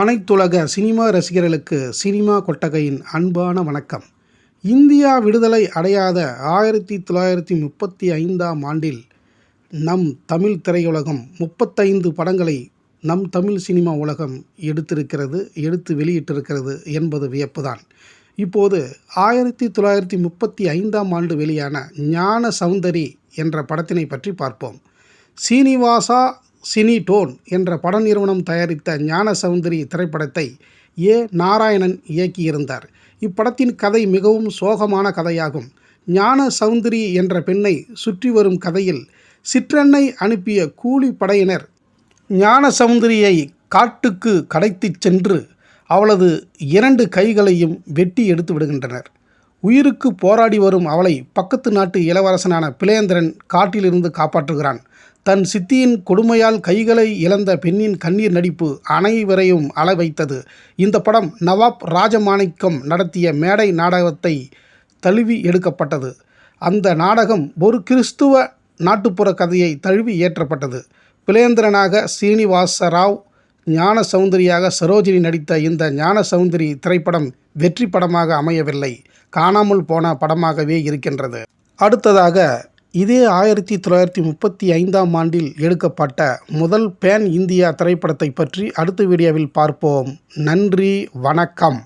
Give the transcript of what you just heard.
அனைத்துலக சினிமா ரசிகர்களுக்கு சினிமா கொட்டகையின் அன்பான வணக்கம். இந்தியா விடுதலை அடையாத ஆயிரத்தி தொள்ளாயிரத்தி முப்பத்தி ஐந்தாம் ஆண்டில் நம் தமிழ் திரையுலகம் முப்பத்தைந்து படங்களை நம் தமிழ் சினிமா உலகம் எடுத்திருக்கிறது எடுத்து வெளியிட்டிருக்கிறது என்பது வியப்புதான். இப்போது ஆயிரத்தி தொள்ளாயிரத்தி முப்பத்தி ஐந்தாம் ஆண்டு வெளியான ஞான சௌந்தரி என்ற படத்தினை பற்றி பார்ப்போம். சீனிவாசா சினி டோன் என்ற பட நிறுவனம் தயாரித்த ஞான சௌந்தரி திரைப்படத்தை ஏ. நாராயணன் இயக்கியிருந்தார். இப்படத்தின் கதை மிகவும் சோகமான கதையாகும். ஞான சௌந்தரி என்ற பெண்ணை சுற்றி வரும் கதையில் சிற்றன்னை அனுப்பிய கூலி படையினர் ஞான சௌந்தரியை காட்டுக்கு கடைத்துச் சென்று அவளது இரண்டு கைகளையும் வெட்டி எடுத்து விடுகின்றனர். உயிருக்கு போராடி வரும் அவளை பக்கத்து நாட்டு இளவரசனான பிளேந்திரன் காட்டிலிருந்து காப்பாற்றுகிறான். தன் சித்தியின் கொடுமையால் கைகளை இழந்த பெண்ணின் கண்ணீர் நடிப்பு அனைவரையும் அள வைத்தது இந்த படம் நவாப் ராஜமாணிக்கம் நடத்திய மேடை நாடகத்தை தழுவி எடுக்கப்பட்டது. அந்த நாடகம் ஒரு கிறிஸ்துவ நாட்டுப்புற கதையை தழுவி இயற்றப்பட்டது. பிளேந்திரனாக சீனிவாச ராவ் ஞான சௌந்தரியாக சரோஜினி நடித்த இந்த ஞான சௌந்தரி திரைப்படம் வெற்றி படமாக அமையவில்லை. காணாமல் போன படமாகவே இருக்கின்றது. அடுத்ததாக இதே ஆயிரத்தி தொள்ளாயிரத்தி முப்பத்தி ஐந்தாம் ஆண்டில் எடுக்கப்பட்ட முதல் பேன் இந்தியா திரைப்படத்தை பற்றி அடுத்த வீடியோவில் பார்ப்போம். நன்றி வணக்கம்.